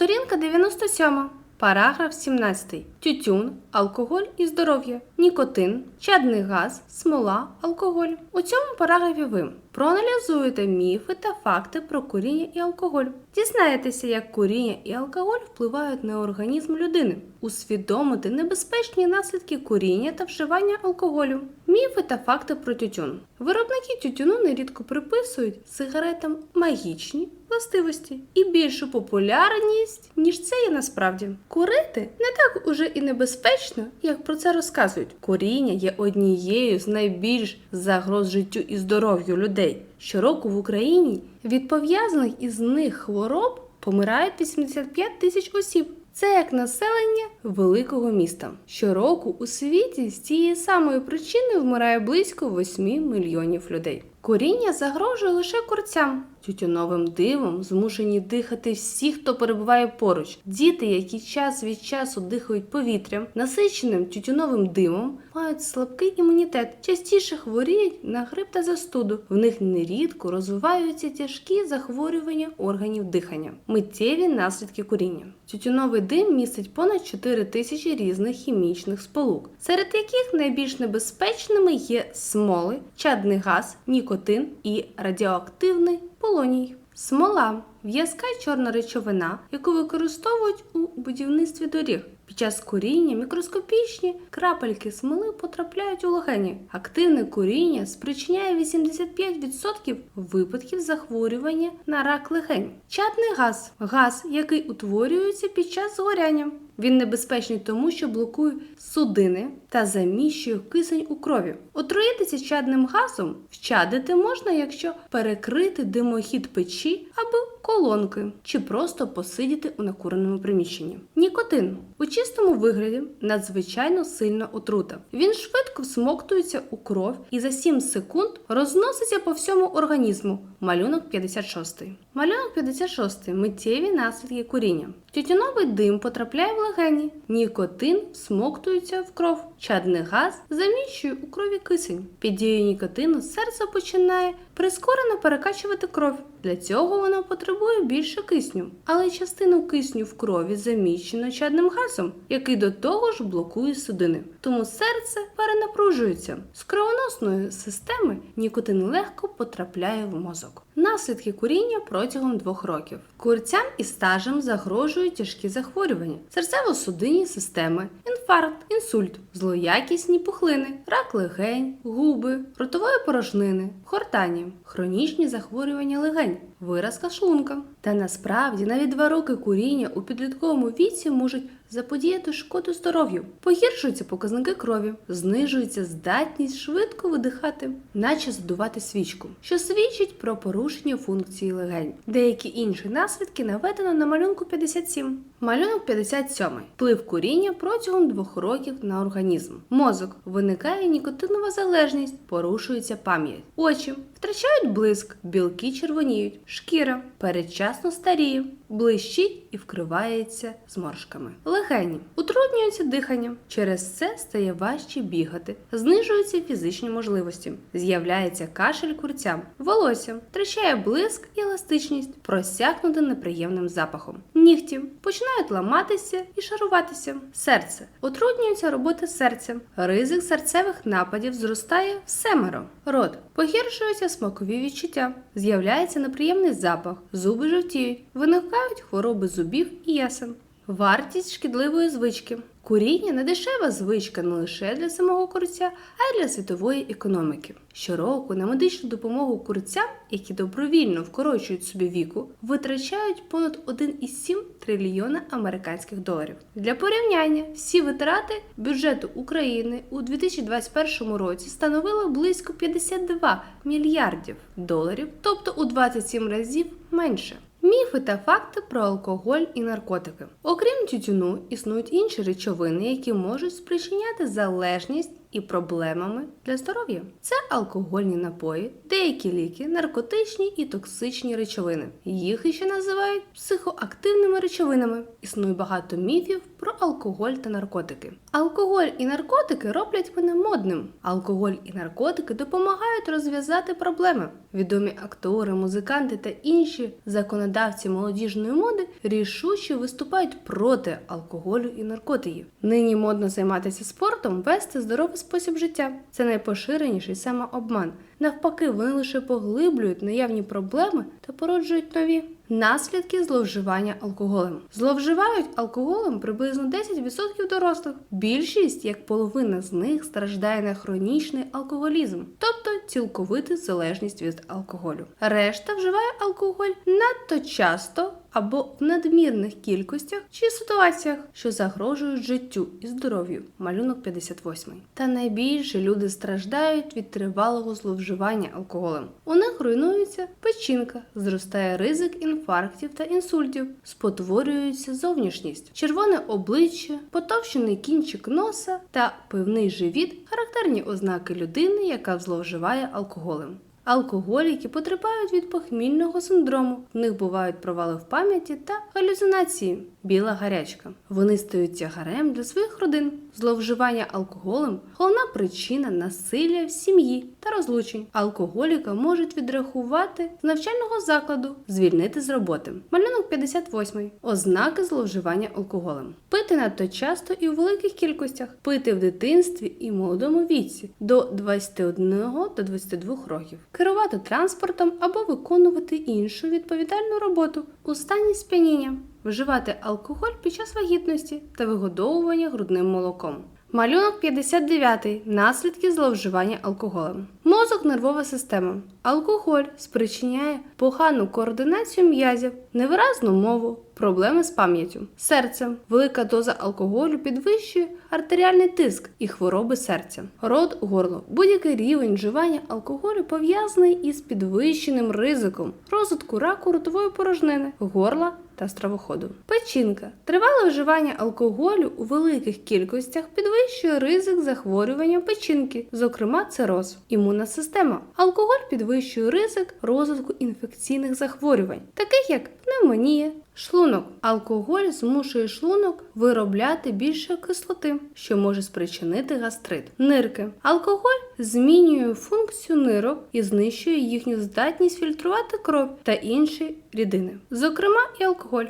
Сторінка 97. Параграф 17. Тютюн, алкоголь і здоров'я, нікотин, чадний газ, смола, алкоголь. У цьому параграфі ви проаналізуєте міфи та факти про куріння і алкоголь. Дізнаєтеся, як куріння і алкоголь впливають на організм людини, усвідомити небезпечні наслідки куріння та вживання алкоголю, міфи та факти про тютюн. Виробники тютюну нерідко приписують сигаретам магічні властивості і більшу популярність, ніж це є насправді. Курити не так уже і небезпечно, як про це розказують. Куріння є однією з найбільш загроз життю і здоров'ю людей. Щороку в Україні від пов'язаних із них хвороб помирають 85 тисяч осіб. Це як населення великого міста. Щороку у світі з цієї самої причини вмирає близько 8 мільйонів людей. Коріння загрожує лише курцям. Тютюновим димом змушені дихати всі, хто перебуває поруч. Діти, які час від часу дихають повітрям, насиченим тютюновим димом, мають слабкий імунітет, частіше хворіють на грип та застуду. В них нерідко розвиваються тяжкі захворювання органів дихання, миттєві наслідки куріння. Тютюновий дим містить понад 4 тисячі різних хімічних сполук, серед яких найбільш небезпечними є смоли, чадний газ, нікотин і радіоактивний полоній. Смола в'язка чорна речовина, яку використовують у будівництві доріг. Під час куріння мікроскопічні крапельки смоли потрапляють у легені. Активне куріння спричиняє 85% випадків захворювання на рак легень. Чадний газ газ, який утворюється під час згоряння. Він небезпечний тому, що блокує судини та заміщує кисень у крові. Отруїтися чадним газом вчадити можна, якщо перекрити димохід печі або колонки, чи просто посидіти у накуреному приміщенні. Нікотин у чистому вигляді надзвичайно сильна отрута. Він швидко всмоктується у кров і за 7 секунд розноситься по всьому організму. Малюнок 56. Малюнок 56. Миттєві наслідки куріння. Тютюновий дим потрапляє в легені, нікотин всмоктується в кров. Чадний газ заміщує у крові кисень. Під дією нікотину серце починає прискорено перекачувати кров. Для цього воно потребує більше кисню, але частину кисню в крові заміщено чадним газом, який до того ж блокує судини. Тому серце перенапружується. З кровоносної системи нікотин легко потрапляє в мозок. Наслідки куріння протягом двох років. Курцям із стажем загрожують тяжкі захворювання, серцево-судинні системи, інфаркт, інсульт, злоякісні пухлини, рак легень, губи, ротової порожнини, хортані, хронічні захворювання легень, виразка шлунка. Та насправді навіть два роки куріння у підлітковому віці можуть заподіяти шкоду здоров'ю, погіршуються показники крові, знижується здатність швидко видихати, наче задувати свічку, що свідчить про порушення функції легень. Деякі інші наслідки наведено на малюнку 57. Малюнок 57. Вплив куріння протягом двох років на організм. Мозок виникає нікотинова залежність, порушується пам'ять. Очі втрачають блиск, білки червоніють, шкіра передчасно старіє, блищить і вкривається зморшками. Легені утруднюється дихання. Через це стає важче бігати, знижуються фізичні можливості, з'являється кашель курцям, волосся втрачає блиск і еластичність, просякнуте неприємним запахом. Нігті починають ламатися і шаруватися. Серце утруднюється робота серця. Ризик серцевих нападів зростає в семеро. Рот погіршуються смакові відчуття, з'являється неприємний запах, зуби жовтіють, виникають хвороби зубів і ясен. Вартість шкідливої звички. Куріння не дешева звичка не лише для самого курця, а й для світової економіки. Щороку на медичну допомогу курцям, які добровільно вкорочують собі віку, витрачають понад 1,7 трильйона американських доларів. Для порівняння всі витрати бюджету України у 2021 році становили близько 52 мільярдів доларів, тобто у 27 разів менше. Міфи та факти про алкоголь і наркотики. Окрім тютюну, існують інші речовини, які можуть спричиняти залежність і проблемами для здоров'я. Це алкогольні напої, деякі ліки, наркотичні і токсичні речовини. Їх іще називають психоактивними речовинами. Існує багато міфів про алкоголь та наркотики. Алкоголь і наркотики роблять мене модним. Алкоголь і наркотики допомагають розв'язати проблеми. Відомі актори, музиканти та інші законодавці молодіжної моди рішуче виступають проти алкоголю і наркотиків. Нині модно займатися спортом, вести здоровий спосіб життя. Це найпоширеніший самообман. Навпаки, вони лише поглиблюють наявні проблеми та породжують нові. Наслідки зловживання алкоголем. Зловживають алкоголем приблизно 10% дорослих. Більшість, як половина з них, страждає на хронічний алкоголізм, тобто цілковиту залежність від алкоголю. Решта вживає алкоголь надто часто або в надмірних кількостях чи ситуаціях, що загрожують життю і здоров'ю. Малюнок 58. Та найбільше люди страждають від тривалого зловживання алкоголем. У них руйнується печінка, зростає ризик інфарктів та інсультів, спотворюється зовнішність, червоне обличчя, потовщений кінчик носа та пивний живіт характерні ознаки людини, яка зловживає алкоголем. Алкоголіки потерпають від похмільного синдрому. В них бувають провали в пам'яті та галюцинації. Біла гарячка. Вони стають тягарем для своїх родин. Зловживання алкоголем головна причина насилля в сім'ї та розлучень. Алкоголіка можуть відрахувати з навчального закладу, звільнити з роботи. Малюнок 58. Ознаки зловживання алкоголем. Пити надто часто і у великих кількостях. Пити в дитинстві і молодому віці до 21 до 22 років. Керувати транспортом або виконувати іншу відповідальну роботу у стані сп'яніння. Вживати алкоголь під час вагітності та вигодовування грудним молоком. Малюнок 59. Наслідки зловживання алкоголем. Мозок нервова система. Алкоголь спричиняє погану координацію м'язів, невиразну мову, проблеми з пам'яттю. Серце. Велика доза алкоголю підвищує артеріальний тиск і хвороби серця. Рот, горло. Будь-який рівень вживання алкоголю пов'язаний із підвищеним ризиком розвитку раку ротової порожнини, горла та стравоходу. Печінка. Тривале вживання алкоголю у великих кількостях підвищує ризик захворювання печінки, зокрема цироз. Імунна система. Алкоголь підвищує ризик розвитку інфекційних захворювань, таких як пневмонія, Шлунок. Алкоголь змушує шлунок виробляти більше кислоти, що може спричинити гастрит. Нирки. Алкоголь змінює функцію нирок і знищує їхню здатність фільтрувати кров та інші рідини, зокрема і алкоголь.